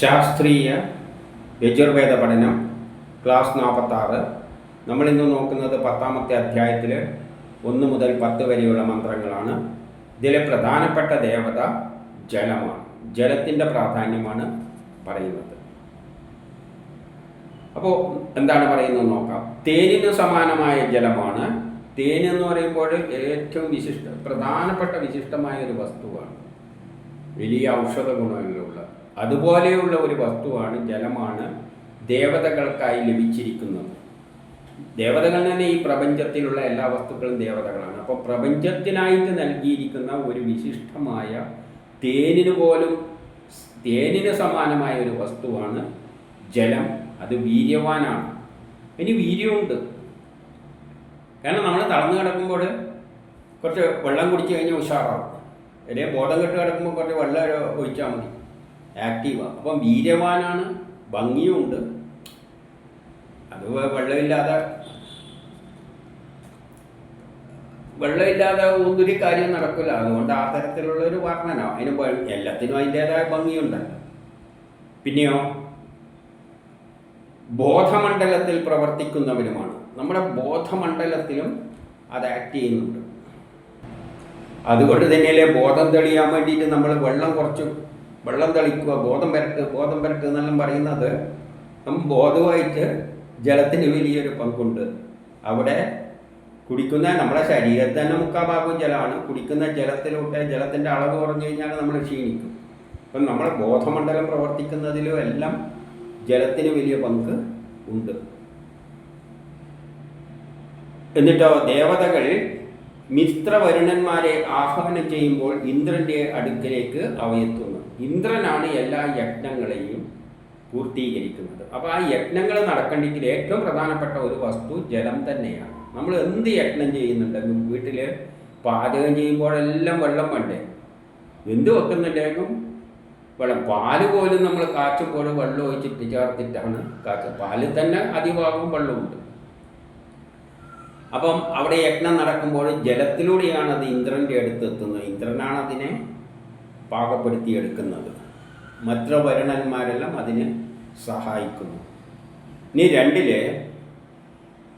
ശാസ്ത്രീയ യജുർവേദ പഠനം ക്ലാസ് നാൽപ്പത്താറ് നമ്മളിന്ന് നോക്കുന്നത് പത്താമത്തെ അധ്യായത്തിൽ ഒന്ന് മുതൽ പത്ത് വരെയുള്ള മന്ത്രങ്ങളാണ്. ഇതിലെ പ്രധാനപ്പെട്ട ദേവത ജലമാണ്. ജലത്തിന്റെ പ്രാധാന്യമാണ് പറയുന്നത്. അപ്പോൾ എന്താണ് പറയുന്നത് നോക്കാം. തേനിന് സമാനമായ ജലമാണ്. തേൻ എന്ന് പറയുമ്പോൾ ഏറ്റവും വിശിഷ്ട പ്രധാനപ്പെട്ട വിശിഷ്ടമായ ഒരു വസ്തുവാണ്. വലിയ ഔഷധ ഗുണങ്ങളുള്ള അതുപോലെയുള്ള ഒരു വസ്തുവാണ് ജലമാണ് ദേവതകൾക്കായി ലഭിച്ചിരിക്കുന്നത്. ദേവതകൾ തന്നെ ഈ പ്രപഞ്ചത്തിലുള്ള എല്ലാ വസ്തുക്കളും ദേവതകളാണ്. അപ്പോൾ പ്രപഞ്ചത്തിനായിട്ട് നൽകിയിരിക്കുന്ന ഒരു വിശിഷ്ടമായ തേനിന് പോലും തേനിന് സമാനമായ ഒരു വസ്തുവാണ് ജലം. അത് വീര്യവാനാണ്. ഇനി വീര്യമുണ്ട്. കാരണം നമ്മൾ തളർന്നു കിടക്കുമ്പോൾ കുറച്ച് വെള്ളം കുടിച്ചു കഴിഞ്ഞാൽ ഉഷാറാവും. അല്ലെങ്കിൽ ബോധം കെട്ട് കിടക്കുമ്പോൾ കുറച്ച് വെള്ളം ഒഴിച്ചാൽ മതി. ആക്റ്റീവാണ് അപ്പം വീര്യവാനാണ് ഭംഗിയുമുണ്ട് അത് വെള്ളമില്ലാതെ വെള്ളമില്ലാതെ ഒന്നൊരു കാര്യം നടക്കില്ല. അതുകൊണ്ട് ആ തരത്തിലുള്ള ഒരു വർണന അതിന് എല്ലാത്തിനും അതിന്റെതായ ഭംഗിയുണ്ടല്ലോ. പിന്നെയോ ബോധമണ്ഡലത്തിൽ പ്രവർത്തിക്കുന്നവരുമാണ്. നമ്മുടെ ബോധമണ്ഡലത്തിലും അത് ആക്ട് ചെയ്യുന്നുണ്ട്. അതുകൊണ്ട് തന്നെയല്ലേ ബോധം തെളിയാൻ വേണ്ടിയിട്ട് നമ്മൾ വെള്ളം കുറച്ച് വെള്ളം തളിക്കുക ബോധം പരട്ട് ബോധം പരട്ട് എന്നെല്ലാം പറയുന്നത് നമ്മൾ ബോധമായിട്ട് ജലത്തിന് വലിയൊരു പങ്കുണ്ട്. അവിടെ കുടിക്കുന്ന നമ്മുടെ ശരീരത്തിൽ തന്നെ മുക്കാൽ ഭാഗവും ജലമാണ്. കുടിക്കുന്ന ജലത്തിലൂടെ ജലത്തിന്റെ അളവ് കുറഞ്ഞു കഴിഞ്ഞാൽ നമ്മൾ ക്ഷീണിക്കും. അപ്പം നമ്മുടെ ബോധമണ്ഡലം പ്രവർത്തിക്കുന്നതിലും എല്ലാം ജലത്തിന് വലിയ പങ്ക് ഉണ്ട്. എന്നിട്ടോ ദേവതകൾ മിത്രവരുണന്മാരെ ആഹ്വാനം ചെയ്യുമ്പോൾ ഇന്ദ്രന്റെ അടുക്കലേക്ക് അവയെത്തുന്നു ഇന്ദ്രനാണ് എല്ലാ യജ്ഞങ്ങളെയും പൂർത്തീകരിക്കുന്നത്. അപ്പോൾ ആ യജ്ഞങ്ങൾ നടക്കണമെങ്കിൽ ഏറ്റവും പ്രധാനപ്പെട്ട ഒരു വസ്തു ജലം തന്നെയാണ്. നമ്മൾ എന്ത് യജ്ഞം ചെയ്യുന്നുണ്ടെങ്കിലും വീട്ടിൽ പാചകം ചെയ്യുമ്പോഴെല്ലാം വെള്ളം വേണ്ടേ? എന്ത് വെക്കുന്നുണ്ടെങ്കിലും വെള്ളം. പാൽ പോലും നമ്മൾ കാച്ചുമ്പോൾ വെള്ളം ഒഴിച്ചിട്ട് ചേർത്തിട്ടാണ് കാച്ച പാലിൽ തന്നെ അധികഭാഗം വെള്ളമുണ്ട്. അപ്പം അവിടെ യജ്ഞം നടക്കുമ്പോൾ ജലത്തിലൂടെയാണ് അത് ഇന്ദ്രന്റെ അടുത്ത് എത്തുന്നത് ഇന്ദ്രനാണ് അതിനെ പാകപ്പെടുത്തി എടുക്കുന്നത്. മറ്റു വരുണന്മാരെല്ലാം അതിന് സഹായിക്കുന്നു. ഇനി രണ്ടിൽ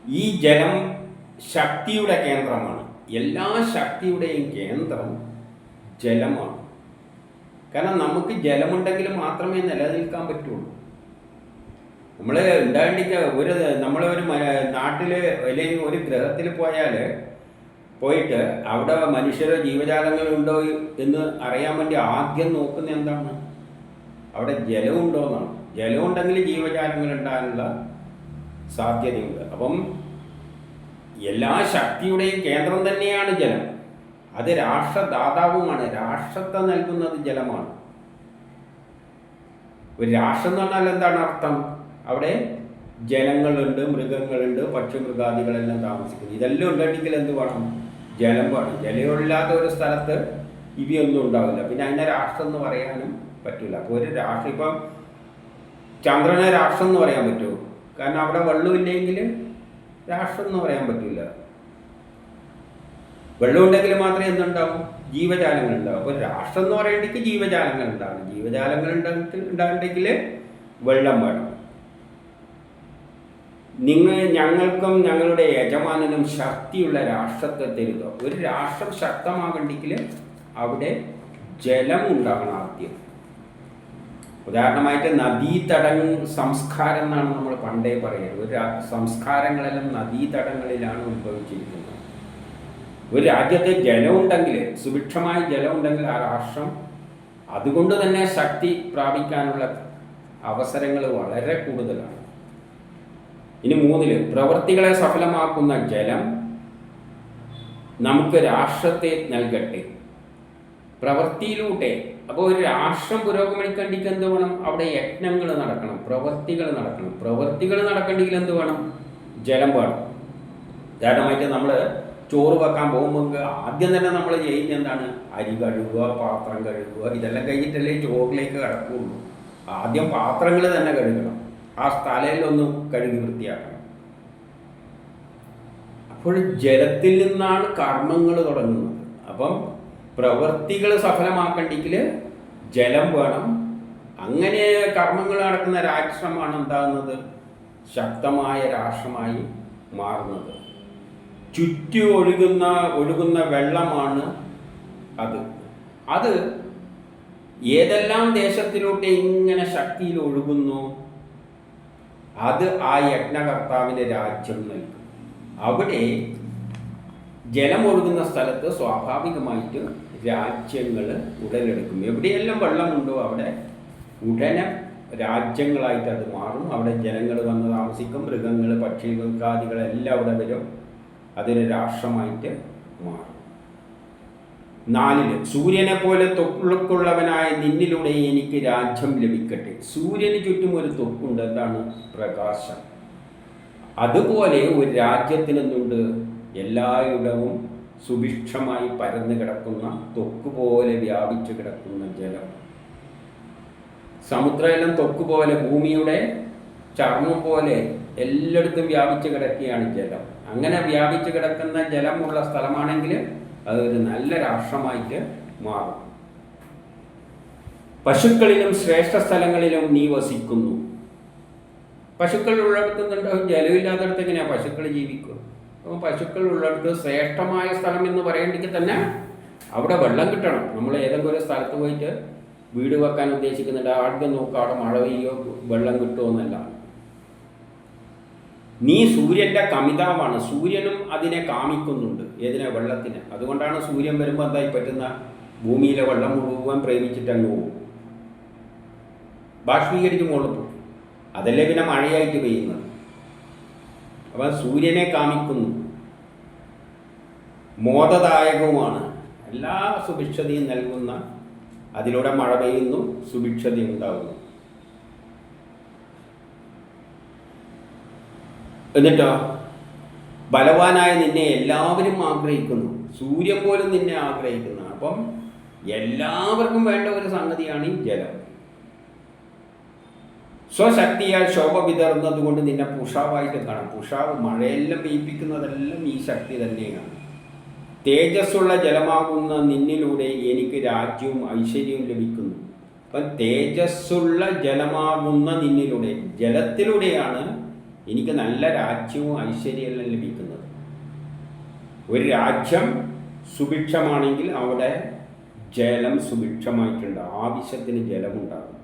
ഈ ജലം ശക്തിയുടെ കേന്ദ്രമാണ്. എല്ലാ ശക്തിയുടെയും കേന്ദ്രം ജലമാണ്. കാരണം നമുക്ക് ജലമുണ്ടെങ്കിൽ മാത്രമേ നിലനിൽക്കാൻ പറ്റുള്ളൂ. നമ്മൾ ഉണ്ടാകേണ്ടി ഒരു നമ്മളെ ഒരു നാട്ടിൽ അല്ലെങ്കിൽ ഒരു ഗ്രഹത്തിൽ പോയാൽ പോയിട്ട് അവിടെ മനുഷ്യരോ ജീവജാലങ്ങളുണ്ടോ എന്ന് അറിയാൻ വേണ്ടി ആദ്യം നോക്കുന്ന എന്താണ്? അവിടെ ജലമുണ്ടോ എന്നാണ്. ജലമുണ്ടെങ്കിൽ ജീവജാലങ്ങൾ ഉണ്ടാകാനുള്ള സാധ്യതയുണ്ട്. അപ്പം എല്ലാ ശക്തിയുടെയും കേന്ദ്രം തന്നെയാണ് ജലം. അത് രാഷ്ട്രദാതാവുമാണ്. രാഷ്ട്രത്തെ നൽകുന്നത് ജലമാണ്. ഒരു രാഷ്ട്രം എന്ന് പറഞ്ഞാൽ എന്താണ് അർത്ഥം? അവിടെ ജനങ്ങളുണ്ട് മൃഗങ്ങളുണ്ട് പക്ഷി മൃഗാദികളെല്ലാം താമസിക്കുന്നു. ഇതെല്ലാം ഉണ്ടെങ്കിൽ എന്ത് വേണം? ജലം വേണം. ജലമില്ലാത്ത ഒരു സ്ഥലത്ത് ഇവയൊന്നും ഉണ്ടാവില്ല. പിന്നെ അതിനെ രാഷ്ട്രം എന്ന് പറയാനും പറ്റില്ല അപ്പോൾ ഒരു രാഷ്ട്രം ഇപ്പം ചന്ദ്രനെ രാഷ്ട്രം എന്ന് പറയാൻ പറ്റുമോ? കാരണം അവിടെ വെള്ളമില്ലെങ്കിൽ രാഷ്ട്രം എന്ന് പറയാൻ പറ്റില്ല വെള്ളമുണ്ടെങ്കിൽ മാത്രമേ എന്തുണ്ടാവും? ജീവജാലങ്ങൾ ഉണ്ടാവും. അപ്പോൾ രാഷ്ട്രം എന്ന് പറയണ്ടെങ്കിൽ ജീവജാലങ്ങൾ ഉണ്ടാവണം. ജീവജാലങ്ങൾ ഉണ്ടെങ്കിൽ ഉണ്ടാകണ്ടെങ്കിൽ വെള്ളം വേണം. നിങ്ങൾ ഞങ്ങൾക്കും ഞങ്ങളുടെ യജമാനനും ശക്തിയുള്ള രാഷ്ട്രത്തെ തരുക. ഒരു രാഷ്ട്രം ശക്തമാകണ്ടെങ്കിൽ അവിടെ ജലം ഉണ്ടാകണം ആദ്യം. ഉദാഹരണമായിട്ട് നദീതട സംസ്കാരം എന്നാണ് നമ്മൾ പണ്ടേ പറയുന്നത്. ഒരു സംസ്കാരങ്ങളെല്ലാം നദീതടങ്ങളിലാണ് ഉത്ഭവിച്ചിരിക്കുന്നത്. ഒരു രാജ്യത്തെ ജലമുണ്ടെങ്കിൽ സുഭിക്ഷമായ ജലമുണ്ടെങ്കിൽ ആ രാഷ്ട്രം അതുകൊണ്ട് തന്നെ ശക്തി പ്രാപിക്കാനുള്ള അവസരങ്ങൾ വളരെ കൂടുതലാണ്. ഇനി മൂന്നിൽ പ്രവൃത്തികളെ സഫലമാക്കുന്ന ജലം നമുക്ക് രാഷ്ട്രത്തെ നൽകട്ടെ. പ്രവൃത്തിയിലൂടെ അപ്പോൾ ഒരു രാഷ്ട്രം പുരോഗമനിക്കേണ്ടിക്ക് എന്ത് വേണം? അവിടെ യജ്ഞങ്ങൾ നടക്കണം പ്രവൃത്തികൾ നടക്കണം. പ്രവൃത്തികൾ നടക്കേണ്ടെങ്കിൽ എന്ത് വേണം? ജലം വേണം. ഉദാഹരണമായിട്ട് നമ്മൾ ചോറ് വെക്കാൻ പോകുമ്പോൾ ആദ്യം തന്നെ നമ്മൾ ചെയ്യുന്ന എന്താണ്? അരി കഴുകുക പാത്രം കഴുകുക ഇതെല്ലാം കഴിഞ്ഞിട്ടല്ലേ ചോറിലേക്ക് കിടക്കുകയുള്ളൂ. ആദ്യം പാത്രങ്ങൾ തന്നെ കഴുകണം. ആ സ്ഥലയിലൊന്ന് കഴുകി വൃത്തിയാക്കണം. അപ്പോൾ ജലത്തിൽ നിന്നാണ് കർമ്മങ്ങൾ തുടങ്ങുന്നത്. അപ്പം പ്രവൃത്തികൾ സഫലമാക്കണ്ടെങ്കിൽ ജലം വേണം. അങ്ങനെ കർമ്മങ്ങൾ നടക്കുന്ന രാഷ്ട്രമാണ് എന്താകുന്നത്? ശക്തമായ രാഷ്ട്രമായി മാറുന്നത്. ചുറ്റി ഒഴുകുന്ന ഒഴുകുന്ന വെള്ളമാണ് അത്. അത് ഏതെല്ലാം ദേശത്തിലോട്ട് ഇങ്ങനെ ശക്തിയിൽ ഒഴുകുന്നു? അത് ആ യജ്ഞകർത്താവിന്റെ രാജ്യം നൽകും. അവിടെ ജലമൊഴുകുന്ന സ്ഥലത്ത് സ്വാഭാവികമായിട്ട് രാജ്യങ്ങൾ ഉടലെടുക്കും. എവിടെയെല്ലാം വെള്ളമുണ്ടോ അവിടെ ഉടനെ രാജ്യങ്ങളായിട്ട് അത് മാറും. അവിടെ ജനങ്ങൾ വന്ന് താമസിക്കും മൃഗങ്ങൾ പക്ഷികൾക്കാദികൾ എല്ലാം അവിടെ വരും. അതൊരു രാഷ്ട്രമായിട്ട് മാറും. നാലിൽ സൂര്യനെ പോലെ തൊക്കുളക്കുള്ളവനായ നിന്നിലൂടെ എനിക്ക് രാജ്യം ലഭിക്കട്ടെ. സൂര്യന് ചുറ്റും ഒരു തൊക്കുണ്ട് എന്താണ്? പ്രകാശം. അതുപോലെ ഒരു രാജ്യത്തിനെന്നുണ്ട് എല്ലായിടവും സുഭിക്ഷമായി പരന്നു കിടക്കുന്ന തൊക്ക് പോലെ വ്യാപിച്ചു കിടക്കുന്ന ജലം. സമുദ്രമെല്ലാം തൊക്ക് പോലെ ഭൂമിയുടെ ചർമ്മം പോലെ എല്ലായിടത്തും വ്യാപിച്ചു കിടക്കുകയാണ് ജലം. അങ്ങനെ വ്യാപിച്ചു കിടക്കുന്ന ജലമുള്ള സ്ഥലമാണെങ്കിൽ അതൊരു നല്ല രാഷ്ട്രമായിട്ട് മാറും. പശുക്കളിലും ശ്രേഷ്ഠ സ്ഥലങ്ങളിലും നീ വസിക്കുന്നു. പശുക്കൾ ഉള്ളിടത്ത് നിന്നുണ്ടാവും ജലമില്ലാത്തടത്ത് എങ്ങനെയാണ് പശുക്കൾ ജീവിക്കുക? അപ്പോൾ പശുക്കൾ ഉള്ളിടത്ത് ശ്രേഷ്ഠമായ സ്ഥലം എന്ന് പറയേണ്ടെങ്കിൽ തന്നെ അവിടെ വെള്ളം കിട്ടണം. നമ്മൾ ഏതെങ്കിലും ഒരു സ്ഥലത്ത് പോയിട്ട് വീട് വെക്കാൻ ഉദ്ദേശിക്കുന്നുണ്ട് ആദ്യം നോക്കുക അവിടെ മഴ പെയ്യോ വെള്ളം കിട്ടുമോ എന്നല്ല. നീ സൂര്യന്റെ കമിതാവാണ്. സൂര്യനും അതിനെ കാമിക്കുന്നുണ്ട്. ഏതിനെ? വെള്ളത്തിന്. അതുകൊണ്ടാണ് സൂര്യൻ വരുമ്പോൾ എന്തായി? പറ്റുന്ന ഭൂമിയിലെ വെള്ളം മുഴുവൻ പ്രേമിച്ചിട്ട് അങ്ങ് പോകും. ബാഷ്പീകരിച്ച് മുകളിൽ അതല്ലേ പിന്നെ മഴയായിട്ട് പെയ്യുന്നത്? അപ്പം സൂര്യനെ കാമിക്കുന്നു. മോദദായകവുമാണ്. എല്ലാ സുഭിക്ഷതയും നൽകുന്ന അതിലൂടെ മഴ പെയ്യുന്നു സുഭിക്ഷതയും ഉണ്ടാകുന്നു എന്നിട്ടോ? ബലവാനായ നിന്നെ എല്ലാവരും ആഗ്രഹിക്കുന്നു. സൂര്യൻ പോലും നിന്നെ ആഗ്രഹിക്കുന്നു. അപ്പം എല്ലാവർക്കും വേണ്ട ഒരു സംഗതിയാണ് ഈ ജലം. സ്വശക്തിയാൽ ശോഭ വിതർന്നത് കൊണ്ട് നിന്നെ പുഷാവായിട്ട് കാണാം പുഷാവ് മഴയെല്ലാം പെയ്പ്പിക്കുന്നതെല്ലാം ഈ ശക്തി തന്നെയാണ്. തേജസ്സുള്ള ജലമാകുന്ന നിന്നിലൂടെ എനിക്ക് രാജ്യവും ഐശ്വര്യവും ലഭിക്കുന്നു. അപ്പം തേജസ്സുള്ള ജലമാകുന്ന നിന്നിലൂടെ ജലത്തിലൂടെയാണ് എനിക്ക് നല്ല രാജ്യവും ഐശ്വര്യമെല്ലാം ലഭിക്കുന്നത്. ഒരു രാജ്യം സുഭിക്ഷമാണെങ്കിൽ അവിടെ ജലം സുഭിക്ഷമായിട്ടുണ്ട്. ആവശ്യത്തിന് ജലമുണ്ടാകും.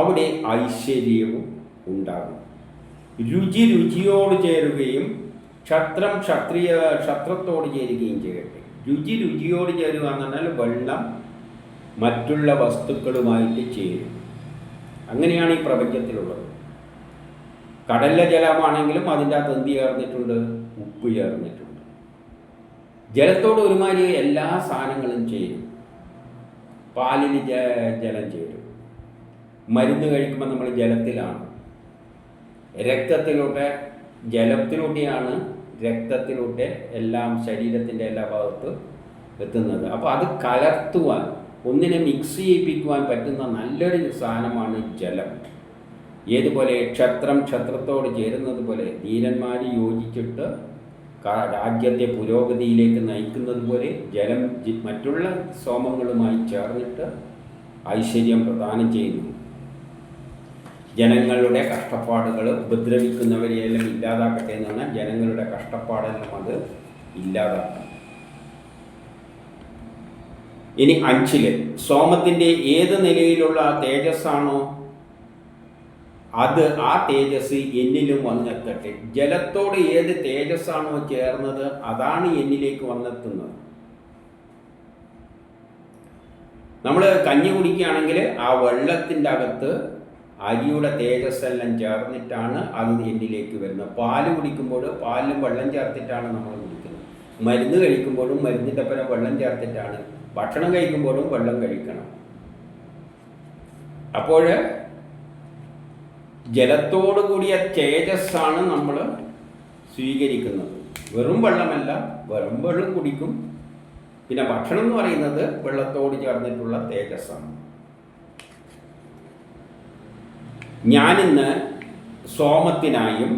അവിടെ ഐശ്വര്യവും ഉണ്ടാകും. രുചി രുചിയോട് ചേരുകയും ക്ഷത്രം ക്ഷത്രിയ ക്ഷത്രത്തോട് ചേരുകയും ചെയ്യട്ടെ. രുചി രുചിയോട് ചേരുക എന്ന് പറഞ്ഞാൽ വെള്ളം മറ്റുള്ള വസ്തുക്കളുമായിട്ട് ചേരും. അങ്ങനെയാണ് ഈ പ്രപഞ്ചത്തിലുള്ളത്. കടലിലെ ജലമാണെങ്കിലും അതിന്റെ അകത്ത് എന്ത് ചേർന്നിട്ടുണ്ട്? ഉപ്പ് ചേർന്നിട്ടുണ്ട്. ജലത്തോട് ഒരുമാതിരി എല്ലാ സാധനങ്ങളും ചേരും. പാലിന് ജലം ചേരും. മരുന്ന് കഴിക്കുമ്പോൾ നമ്മൾ ജലത്തിലാണ്. രക്തത്തിലൂടെ ജലത്തിലൂടെയാണ് രക്തത്തിലൂടെ എല്ലാം ശരീരത്തിന്റെ എല്ലാ ഭാഗത്തും എത്തുന്നത്. അപ്പോൾ അത് കലർത്തുവാൻ ഒന്നിനെ മിക്സ് ചെയ്യിപ്പിക്കുവാൻ പറ്റുന്ന നല്ലൊരു സാധനമാണ് ജലം. ഏതുപോലെ ക്ഷത്രം ക്ഷത്രത്തോട് ചേരുന്നത് പോലെ ധീരന്മാർ യോജിച്ചിട്ട് രാജ്യത്തെ പുരോഗതിയിലേക്ക് നയിക്കുന്നത് പോലെ ജലം മറ്റുള്ള സോമങ്ങളുമായി ചേർന്നിട്ട് ഐശ്വര്യം പ്രദാനം ചെയ്യുന്നു. ജനങ്ങളുടെ കഷ്ടപ്പാടുകൾ ഉപദ്രവിക്കുന്നവരെയെല്ലാം ഇല്ലാതാക്കട്ടെ എന്ന് പറഞ്ഞാൽ ജനങ്ങളുടെ കഷ്ടപ്പാടെല്ലാം അത് ഇല്ലാതാക്കും. ഇനി അഞ്ചിൽ സോമത്തിന്റെ ഏത് നിലയിലുള്ള തേജസ്സാണോ അത് ആ തേജസ് എന്നിലും വന്നെത്തട്ടെ. ജലത്തോട് ഏത് തേജസ്സാണോ ചേർന്നത് അതാണ് എന്നിലേക്ക് വന്നെത്തുന്നത്. നമ്മൾ കഞ്ഞി കുടിക്കുകയാണെങ്കിൽ ആ വെള്ളത്തിന്റെ അകത്ത് അരിയുടെ തേജസ്സെല്ലാം ചേർന്നിട്ടാണ് അത് എന്നിലേക്ക് വരുന്നത്. പാൽ കുടിക്കുമ്പോൾ പാലിലും വെള്ളം ചേർത്തിട്ടാണ് നമ്മൾ കുടിക്കുന്നത്. മരുന്ന് കഴിക്കുമ്പോഴും മരുന്നിന്റെ പരം വെള്ളം ചേർത്തിട്ടാണ്. ഭക്ഷണം കഴിക്കുമ്പോഴും വെള്ളം കഴിക്കണം. അപ്പോൾ ജലത്തോടു കൂടിയ തേജസ്സാണ് നമ്മൾ സ്വീകരിക്കുന്നത്. വെറും വെള്ളമല്ല വെറും വെള്ളം കുടിക്കും. പിന്നെ ഭക്ഷണം എന്ന് പറയുന്നത് വെള്ളത്തോട് ചേർന്നിട്ടുള്ള തേജസ്സാണ്. ഞാനിന്ന് സോമത്തിനായും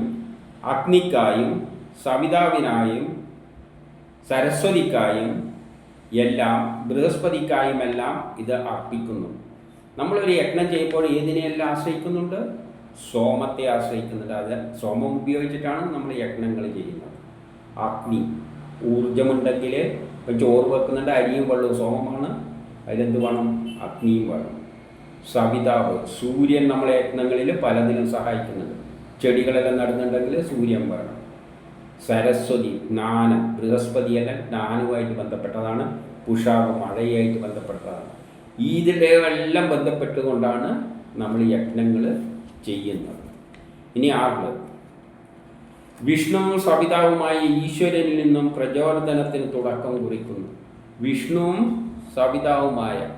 അഗ്നിക്കായും സവിതാവിനായും സരസ്വതിക്കായും എല്ലാം ബൃഹസ്പതിക്കായും എല്ലാം ഇത് അർപ്പിക്കുന്നു. നമ്മളൊരു യജ്ഞം ചെയ്യുമ്പോൾ ഏതിനെയെല്ലാം ആശ്രയിക്കുന്നുണ്ട്? സോമത്തെ ആശ്രയിക്കുന്നുണ്ട് അത് സോമം ഉപയോഗിച്ചിട്ടാണ് നമ്മൾ യജ്ഞങ്ങൾ ചെയ്യുന്നത്. അഗ്നി ഊർജമുണ്ടെങ്കിൽ ഇപ്പം ചോറ് വെക്കുന്നുണ്ട് അരിയും വെള്ളവും. സോമമാണ് അതിലെന്ത് വേണം? അഗ്നിയും വേണം. സവിതാവ് സൂര്യൻ നമ്മളെ യജ്ഞങ്ങളിൽ പലതിനും സഹായിക്കുന്നുണ്ട്. ചെടികളെല്ലാം നടുന്നുണ്ടെങ്കിൽ സൂര്യൻ വേണം. സരസ്വതി ജ്ഞാനം ബൃഹസ്പതി എല്ലാം ജ്ഞാനവുമായിട്ട് ബന്ധപ്പെട്ടതാണ്. പുഷാവ് മഴയായിട്ട് ബന്ധപ്പെട്ടതാണ്. ഇതിലെല്ലാം ബന്ധപ്പെട്ടുകൊണ്ടാണ് നമ്മൾ യജ്ഞങ്ങൾ ചെയ്യുന്നത്. ഇനി ആറ് വിഷ്ണുവും സവിതാവുമായ ഈശ്വരനിൽ നിന്നും പ്രചോദനത്തിന് തുടക്കം കുറിക്കുന്നു. വിഷ്ണുവും സവിതാവുമായ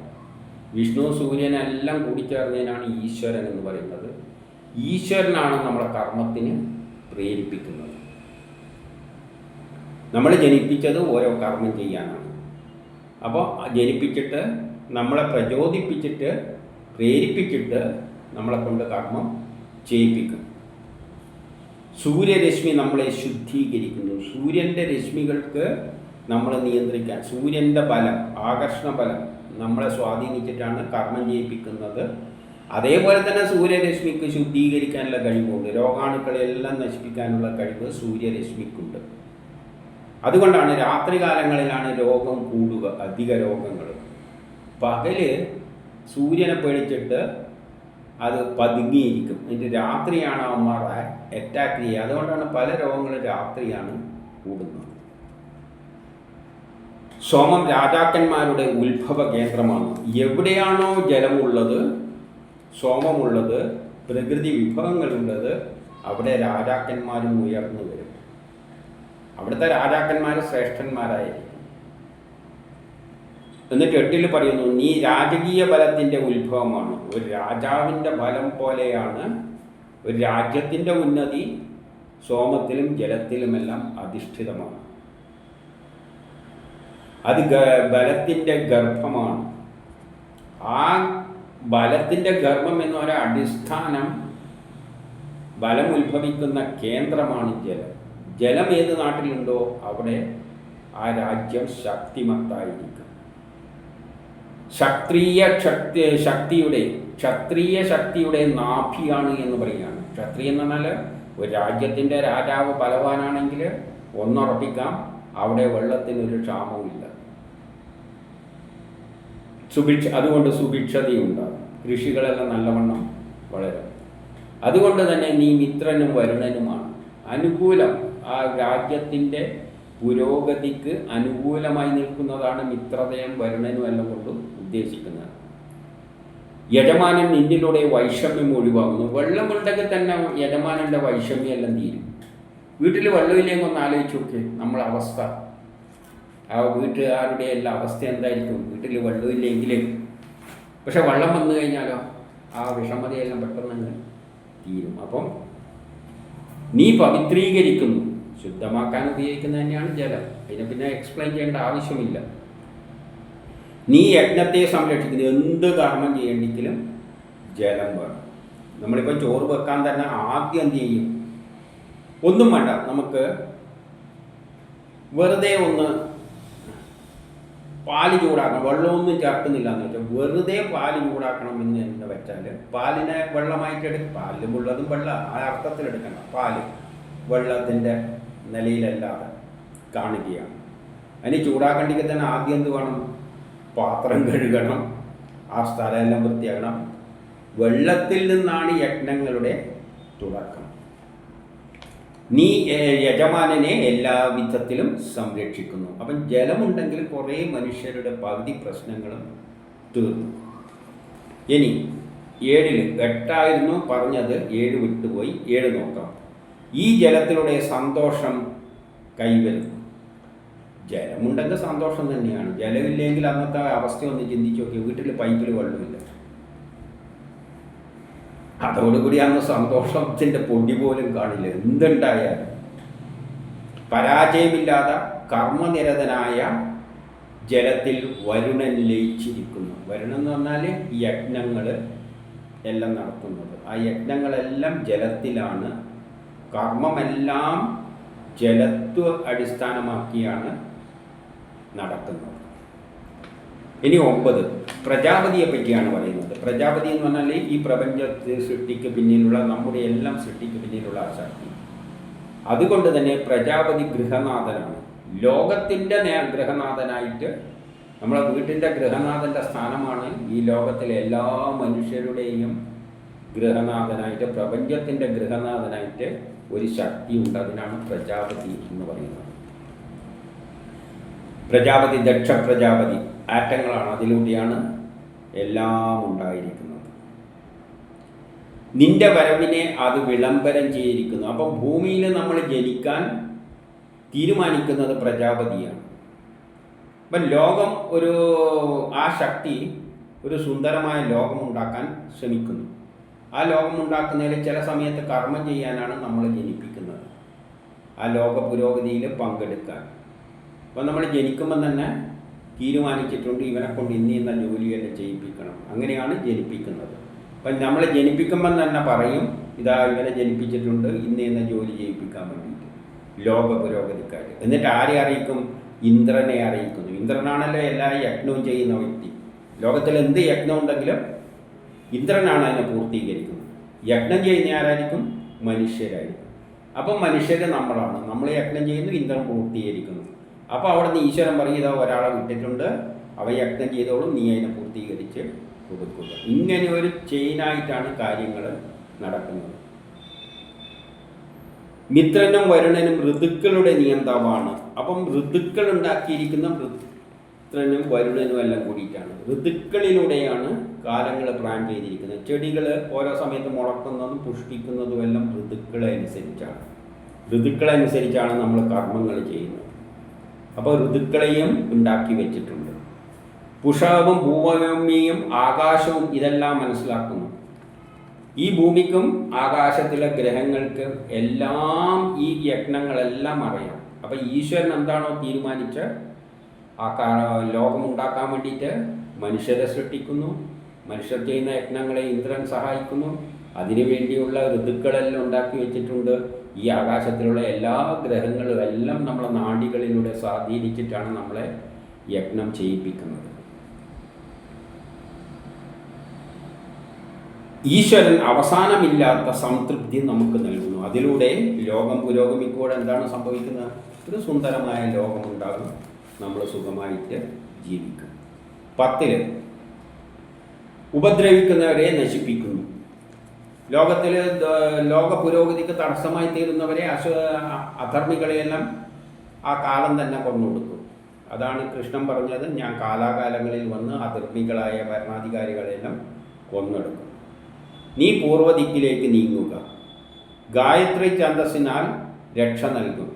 വിഷ്ണു സൂര്യനെല്ലാം കൂടിച്ചേർന്നതിനാണ് ഈശ്വരൻ എന്ന് പറയുന്നത്. ഈശ്വരനാണ് നമ്മളെ കർമ്മത്തിന് പ്രേരിപ്പിക്കുന്നത്. നമ്മൾ ജനിപ്പിച്ചത് ഓരോ കർമ്മം ചെയ്യാനാണ്. അപ്പോൾ ജനിപ്പിച്ചിട്ട് നമ്മളെ പ്രചോദിപ്പിച്ചിട്ട് പ്രേരിപ്പിച്ചിട്ട് നമ്മളെ കൊണ്ട് കർമ്മം ചെയ്യിപ്പിക്കും. സൂര്യരശ്മി നമ്മളെ ശുദ്ധീകരിക്കുന്നു. സൂര്യന്റെ രശ്മികൾക്ക് നമ്മളെ നിയന്ത്രിക്കാൻ സൂര്യന്റെ ബലം ആകർഷണ ബലം നമ്മളെ സ്വാധീനിച്ചിട്ടാണ് കർമ്മം ചെയ്യിപ്പിക്കുന്നത്. അതേപോലെ തന്നെ സൂര്യരശ്മിക്ക് ശുദ്ധീകരിക്കാനുള്ള കഴിവുണ്ട്. രോഗാണുക്കളെല്ലാം നശിപ്പിക്കാനുള്ള കഴിവ് സൂര്യരശ്മിക്കുണ്ട്. അതുകൊണ്ടാണ് രാത്രി കാലങ്ങളിലാണ് രോഗം കൂടുക അധിക രോഗങ്ങൾ. പകൽ സൂര്യനെ പേടിച്ചിട്ട് അത് പതുങ്ങിയിരിക്കും. എന്നിട്ട് രാത്രിയാണ് അവന്മാർ അറ്റാക്ക് ചെയ്യുക. അതുകൊണ്ടാണ് പല രോഗങ്ങളും രാത്രിയാണ് കൂടുന്നത്. സോമം രാജാക്കന്മാരുടെ ഉത്ഭവ കേന്ദ്രമാണ്. എവിടെയാണോ ജലമുള്ളത് സോമമുള്ളത് പ്രകൃതി വിഭവങ്ങളുള്ളത് അവിടെ രാജാക്കന്മാരും ഉയർന്നു വരും. അവിടുത്തെ രാജാക്കന്മാർ ശ്രേഷ്ഠന്മാരായിരിക്കും. എന്നിട്ട് എട്ടിൽ പറയുന്നു നീ രാജകീയ ബലത്തിന്റെ ഉത്ഭവമാണ്. ഒരു രാജാവിന്റെ ബലം പോലെയാണ് ഒരു രാജ്യത്തിന്റെ ഉന്നതി സോമത്തിലും ജലത്തിലുമെല്ലാം അധിഷ്ഠിതമാണ്. അത് ബലത്തിന്റെ ഗർഭമാണ്. ആ ബലത്തിന്റെ ഗർഭം എന്ന് പറയുന്ന അടിസ്ഥാനം ബലം ഉത്ഭവിക്കുന്ന കേന്ദ്രമാണ് ജലം. ജലം ഏത് നാട്ടിലുണ്ടോ അവിടെ ആ രാജ്യം ശക്തിമത്തായിരിക്കും. ക്ഷത്രിയ ശക്തി ശക്തിയുടെ ക്ഷത്രിയ ശക്തിയുടെ നാഭിയാണ് എന്ന് പറയുകയാണ്. ക്ഷത്രിയ എന്ന് പറഞ്ഞാൽ ഒരു രാജ്യത്തിന്റെ രാജാവ് ബലവാനാണെങ്കിൽ ഒന്നുറപ്പിക്കാം അവിടെ വെള്ളത്തിനൊരു ക്ഷാമവുമില്ല. സുഭിക്ഷ അതുകൊണ്ട് സുഭിക്ഷതയുണ്ടാകും കൃഷികളെല്ലാം നല്ലവണ്ണം വളരും. അതുകൊണ്ട് തന്നെ നീ മിത്രനും വരുണനുമാണ്. അനുകൂലം ആ രാജ്യത്തിന്റെ പുരോഗതിക്ക് അനുകൂലമായി നിൽക്കുന്നതാണ് മിത്രതയും വരുണനും എല്ലാം കൊണ്ടും ഉദ്ദേശിക്കുന്നത്. യജമാനൻ നിന്നിലൂടെ വൈഷമ്യം ഒഴിവാകുന്നു. വെള്ളമുണ്ടെങ്കിൽ തന്നെ യജമാനന്റെ വൈഷമ്യം എല്ലാം തീരും. വീട്ടിൽ വെള്ളമില്ലെങ്കിൽ ഒന്ന് ആലോചിച്ചു നോക്ക്. നമ്മളെ അവസ്ഥ. ആ വീട്ടുകാരുടെ എല്ലാ അവസ്ഥ എന്തായിരിക്കും? വീട്ടിൽ വെള്ളമില്ലെങ്കിൽ പക്ഷെ വെള്ളം വന്നു കഴിഞ്ഞാലോ? ആ വിഷമതയെല്ലാം പെട്ടെന്ന് തീരും. അപ്പം നീ പവിത്രീകരിക്കുന്നു. ശുദ്ധമാക്കാൻ ഉപയോഗിക്കുന്നത് തന്നെയാണ് ജലം. അതിനെ പിന്നെ എക്സ്പ്ലെയിൻ ചെയ്യേണ്ട ആവശ്യമില്ല. നീ യജ്ഞത്തെ സംരക്ഷിക്കുന്നത് എന്ത് കർമ്മം ചെയ്യണമെങ്കിലും ജലം വേണം. നമ്മളിപ്പോൾ ചോറ് വെക്കാൻ തന്നെ ആദ്യം എന്ത് ചെയ്യും? ഒന്നും വേണ്ട. നമുക്ക് വെറുതെ ഒന്ന് പാൽ ചൂടാക്കണം. വെള്ളമൊന്നും ചേർക്കുന്നില്ല എന്ന് വെച്ചാൽ വെറുതെ പാൽ ചൂടാക്കണം എന്ന് എന്ന് വെച്ചാൽ പാലിനെ വെള്ളമായിട്ട് എടുക്കും പാലിലും ഉള്ളതും വെള്ളം ആ അർത്ഥത്തിൽ എടുക്കണം. പാൽ വെള്ളത്തിന്റെ നിലയിലല്ലാതെ കാണുകയാണ്. അതിന് ചൂടാക്കണ്ടെങ്കിൽ തന്നെ ആദ്യം എന്ത് വേണം? പാത്രം കഴുകണം ആ സ്ഥലമെല്ലാം വൃത്തിയാക്കണം. വെള്ളത്തിൽ നിന്നാണ് യജ്ഞങ്ങളുടെ തുടക്കം. നീ യജമാനനെ എല്ലാ വിധത്തിലും സംരക്ഷിക്കുന്നു. അപ്പം ജലമുണ്ടെങ്കിൽ കുറേ മനുഷ്യരുടെ പകുതി പ്രശ്നങ്ങളും തീർന്നു. ഇനി ഏഴിൽ എട്ടായിരുന്നു പറഞ്ഞത് ഏഴ് വിട്ടുപോയി ഏഴ് നോക്കാം. ഈ ജലത്തിലൂടെ സന്തോഷം കൈവരുന്നു. ജലമുണ്ടെങ്കിൽ സന്തോഷം തന്നെയാണ്. ജലമില്ലെങ്കിൽ അന്നത്തെ അവസ്ഥ ഒന്ന് ചിന്തിച്ചു നോക്കി വീട്ടിൽ പൈപ്പിൽ വെള്ളമില്ല. അതോടുകൂടി അന്ന് സന്തോഷത്തിന്റെ പൊടി പോലും കാണില്ല. എന്തുണ്ടായാലും. പരാജയമില്ലാതെ കർമ്മനിരതനായ ജലത്തിൽ വരുണൻ ലയിച്ചിരിക്കുന്നു. വരുണൻ എന്ന് പറഞ്ഞാൽ യജ്ഞങ്ങൾ എല്ലാം നടത്തുന്നത്. ആ യജ്ഞങ്ങളെല്ലാം ജലത്തിലാണ് കർമ്മമെല്ലാം ജലത്വ അടിസ്ഥാനമാക്കിയാണ് നടക്കുന്നത്. ഇനി ഒമ്പത് പ്രജാപതിയെ പറ്റിയാണ് പറയുന്നത്. പ്രജാപതി എന്ന് പറഞ്ഞാൽ ഈ പ്രപഞ്ച സൃഷ്ടിക്ക് പിന്നിലുള്ള നമ്മുടെ എല്ലാം സൃഷ്ടിക്ക് പിന്നിലുള്ള ആ ശക്തി. അതുകൊണ്ട് തന്നെ പ്രജാപതി ഗൃഹനാഥനാണ്. ലോകത്തിന്റെ ഗൃഹനാഥനായിട്ട് നമ്മളെ വീട്ടിന്റെ ഗൃഹനാഥന്റെ സ്ഥാനമാണ് ഈ ലോകത്തിലെ എല്ലാ മനുഷ്യരുടെയും ഗൃഹനാഥനായിട്ട് പ്രപഞ്ചത്തിന്റെ ഗൃഹനാഥനായിട്ട് ഒരു ശക്തിയുണ്ട് അതിനാണ് പ്രജാപതി എന്ന് പറയുന്നത്. പ്രജാപതി ദക്ഷ പ്രജാപതി ആറ്റങ്ങളാണ് അതിലൂടെയാണ് എല്ലാം ഉണ്ടായിരിക്കുന്നത്. നിന്റെ വരവിനെ അത് വിളംബരം ചെയ്തിരിക്കുന്നു. അപ്പം ഭൂമിയിൽ നമ്മൾ ജനിക്കാൻ തീരുമാനിക്കുന്നത് പ്രജാപതിയാണ്. അപ്പം ലോകം ഒരു ആ ശക്തി ഒരു സുന്ദരമായ ലോകം ഉണ്ടാക്കാൻ ശ്രമിക്കുന്നു. ആ ലോകം ഉണ്ടാക്കുന്നതിൽ ചില സമയത്ത് കർമ്മം ചെയ്യാനാണ് നമ്മൾ ജനിപ്പിക്കുന്നത്. ആ ലോക പുരോഗതിയിൽ പങ്കെടുക്കാൻ. അപ്പോൾ നമ്മൾ ജനിക്കുമ്പോൾ തന്നെ തീരുമാനിച്ചിട്ടുണ്ട് ഇവനെ കൊണ്ട് ഇന്ന ഇന്ന തന്നെ ചെയ്യിപ്പിക്കണം. അങ്ങനെയാണ് ജനിപ്പിക്കുന്നത്. അപ്പം നമ്മൾ ജനിപ്പിക്കുമ്പം തന്നെ പറയും ഇതാ ഇവനെ ജനിപ്പിച്ചിട്ടുണ്ട് ഇന്ന ഇന്ന ജോലി ചെയ്യിപ്പിക്കാൻ വേണ്ടിയിട്ട്. ലോക പുരോഗതിക്കാർ എന്നിട്ട് ആരെ അറിയിക്കും? ഇന്ദ്രനെ അറിയിക്കുന്നു. ഇന്ദ്രനാണല്ലോ എല്ലാ യജ്ഞവും ചെയ്യുന്ന വ്യക്തി. ലോകത്തിൽ എന്ത് യജ്ഞം ഉണ്ടെങ്കിലും ഇന്ദ്രനാണ് അതിനെ പൂർത്തീകരിക്കുന്നത്. യജ്ഞം ചെയ്യുന്ന ആരായിരിക്കും? മനുഷ്യരായിരിക്കും. അപ്പം മനുഷ്യർ നമ്മളാണ്. നമ്മൾ യജ്ഞം ചെയ്യുന്നു ഇന്ദ്രൻ പൂർത്തീകരിക്കുന്നു. അപ്പോൾ അവിടെ നിന്ന് ഈശ്വരൻ പറയുക ഒരാളെ വിട്ടിട്ടുണ്ട്. അവ യജ്ഞം ചെയ്തോളും. നീ അതിനെ പൂർത്തീകരിച്ച് കൊടുക്കുക. ഇങ്ങനെ ഒരു ചെയിനായിട്ടാണ് കാര്യങ്ങൾ നടക്കുന്നത്. മിത്രനും വരുണനും ഋതുക്കളുടെ നിയന്താവാണ്. അപ്പം ഋതുക്കൾ ഉണ്ടാക്കിയിരിക്കുന്ന മിത്രനും വരുണനും എല്ലാം കൂടിയിട്ടാണ്. ഋതുക്കളിലൂടെയാണ് കാലങ്ങൾ പ്ലാൻ ചെയ്തിരിക്കുന്നത്. ചെടികൾ ഓരോ സമയത്ത് മുളക്കുന്നതും പുഷ്പിക്കുന്നതും എല്ലാം ഋതുക്കളെ അനുസരിച്ചാണ്. ഋതുക്കളെ അനുസരിച്ചാണ് നമ്മൾ കർമ്മങ്ങൾ ചെയ്യുന്നത്. അപ്പോൾ ഋതുക്കളെയും ഉണ്ടാക്കി വെച്ചിട്ടുണ്ട്. പുഷവും ഭൂമിയും ആകാശവും ഇതെല്ലാം മനസ്സിലാക്കുന്നു. ഈ ഭൂമിക്കും ആകാശത്തിലെ ഗ്രഹങ്ങൾക്ക് എല്ലാം ഈ യജ്ഞങ്ങളെല്ലാം അറിയാം. അപ്പം ഈശ്വരൻ എന്താണോ തീരുമാനിച്ച് ആ കാ- ലോകം ഉണ്ടാക്കാൻ വേണ്ടിയിട്ട് മനുഷ്യരെ സൃഷ്ടിക്കുന്നു മനുഷ്യർ ചെയ്യുന്ന യജ്ഞങ്ങളെ ഇന്ദ്രൻ സഹായിക്കുന്നു. അതിനു വേണ്ടിയുള്ള ഋതുക്കളെല്ലാം ഉണ്ടാക്കി വെച്ചിട്ടുണ്ട്. ഈ ആകാശത്തിലുള്ള എല്ലാ ഗ്രഹങ്ങളും എല്ലാം നമ്മളെ നാടികളിലൂടെ സ്വാധീനിച്ചിട്ടാണ് നമ്മളെ യജ്ഞം ചെയ്യിപ്പിക്കുന്നത്. ഈശ്വരൻ അവസാനമില്ലാത്ത സംതൃപ്തി നമുക്ക് നൽകുന്നു. അതിലൂടെ ലോകം പുരോഗമിക്കുമ്പോൾ എന്താണ് സംഭവിക്കുന്നത്? ഒരു സുന്ദരമായ ലോകമുണ്ടാകും. നമ്മൾ സുഖമായിട്ട് ജീവിക്കും. പത്തിൽ ഉപദ്രവിക്കുന്നവരെ നശിപ്പിക്കുന്നു. ലോകത്തിൽ ലോക പുരോഗതിക്ക് തടസ്സമായി തീരുന്നവരെ അശു അധർമ്മികളെയെല്ലാം ആ കാലം തന്നെ കൊന്നുകൊടുക്കും അതാണ് കൃഷ്ണൻ പറഞ്ഞത് ഞാൻ കാലാകാലങ്ങളിൽ വന്ന് അധർമ്മികളായ ഭരണാധികാരികളെല്ലാം കൊന്നെടുക്കും. നീ പൂർവദിക്കിലേക്ക് നീങ്ങുക. ഗായത്രി ഛന്ദസ്സിനാൽ രക്ഷ നൽകും.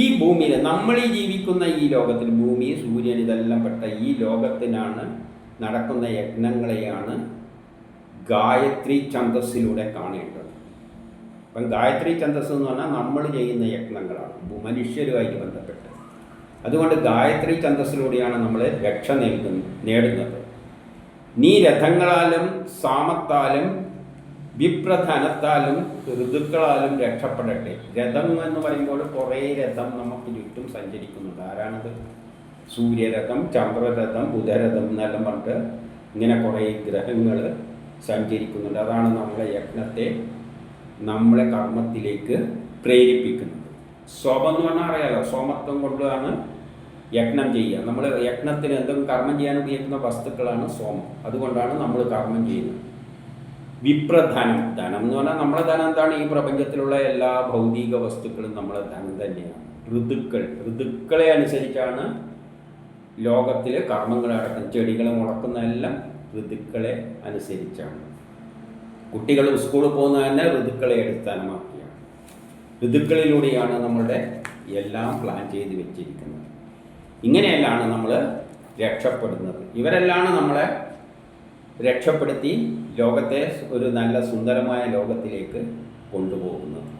ഈ ഭൂമിയിൽ നമ്മൾ ഈ ജീവിക്കുന്ന ഈ ലോകത്തിൽ ഭൂമി സൂര്യൻ ഇതെല്ലാം പെട്ട ഈ ലോകത്തിനാണ് നടക്കുന്ന യജ്ഞങ്ങളെയാണ് ഗായത്രി ഛന്തസ്സിലൂടെ കാണേണ്ടത്. അപ്പം ഗായത്രി ഛന്തസ് എന്ന് പറഞ്ഞാൽ നമ്മൾ ചെയ്യുന്ന യജ്ഞങ്ങളാണ് മനുഷ്യരുമായിട്ട് ബന്ധപ്പെട്ട്. അതുകൊണ്ട് ഗായത്രി ഛന്തസ്സിലൂടെയാണ് നമ്മൾ രക്ഷ നേടുന്നത് നേടുന്നത്. നീ രഥങ്ങളാലും സാമത്താലും വിപ്രധനത്താലും ഋതുക്കളാലും രക്ഷപ്പെടട്ടെ. രഥം എന്ന് പറയുമ്പോൾ കുറേ രഥം നമുക്ക് ചുറ്റും സഞ്ചരിക്കുന്നുണ്ട്. ആരാണത്? സൂര്യരഥം ചന്ദ്രരഥം ബുധരഥം എന്നെല്ലാം പറഞ്ഞിട്ട് ഇങ്ങനെ കുറേ ഗ്രഹങ്ങൾ സഞ്ചരിക്കുന്നുണ്ട്. അതാണ് നമ്മളെ യജ്ഞത്തെ നമ്മളെ കർമ്മത്തിലേക്ക് പ്രേരിപ്പിക്കുന്നത്. സ്വപം എന്ന് പറഞ്ഞാൽ അറിയാലോ സ്വമത്വം കൊണ്ടാണ് യജ്ഞം ചെയ്യുക. നമ്മൾ യജ്ഞത്തിന് എന്തെങ്കിലും കർമ്മം ചെയ്യാൻ ഉപയോഗിക്കുന്ന വസ്തുക്കളാണ് സോമം അതുകൊണ്ടാണ് നമ്മൾ കർമ്മം ചെയ്യുന്നത്. വിപ്രധനം ധനം എന്ന് പറഞ്ഞാൽ നമ്മളെ ധനം എന്താണ്? ഈ പ്രപഞ്ചത്തിലുള്ള എല്ലാ ഭൗതിക വസ്തുക്കളും നമ്മളെ ധനം തന്നെയാണ്. ഋതുക്കൾ ഋതുക്കളെ അനുസരിച്ചാണ് ലോകത്തിൽ കർമ്മങ്ങളടക്കം ചെടികളെ മുളക്കുന്നതെല്ലാം ഋതുക്കളെ അനുസരിച്ചാണ്. കുട്ടികൾ സ്കൂളിൽ പോകുന്ന തന്നെ ഋതുക്കളെ അടിസ്ഥാനമാക്കിയാണ്. ഋതുക്കളിലൂടെയാണ് നമ്മളുടെ എല്ലാം പ്ലാൻ ചെയ്ത് വെച്ചിരിക്കുന്നത്. ഇങ്ങനെയെല്ലാണ് നമ്മൾ രക്ഷപ്പെടുന്നത്. ഇവരെല്ലാണ് നമ്മളെ രക്ഷപ്പെടുത്തി ലോകത്തെ ഒരു നല്ല സുന്ദരമായ ലോകത്തിലേക്ക് കൊണ്ടുപോകുന്നത്.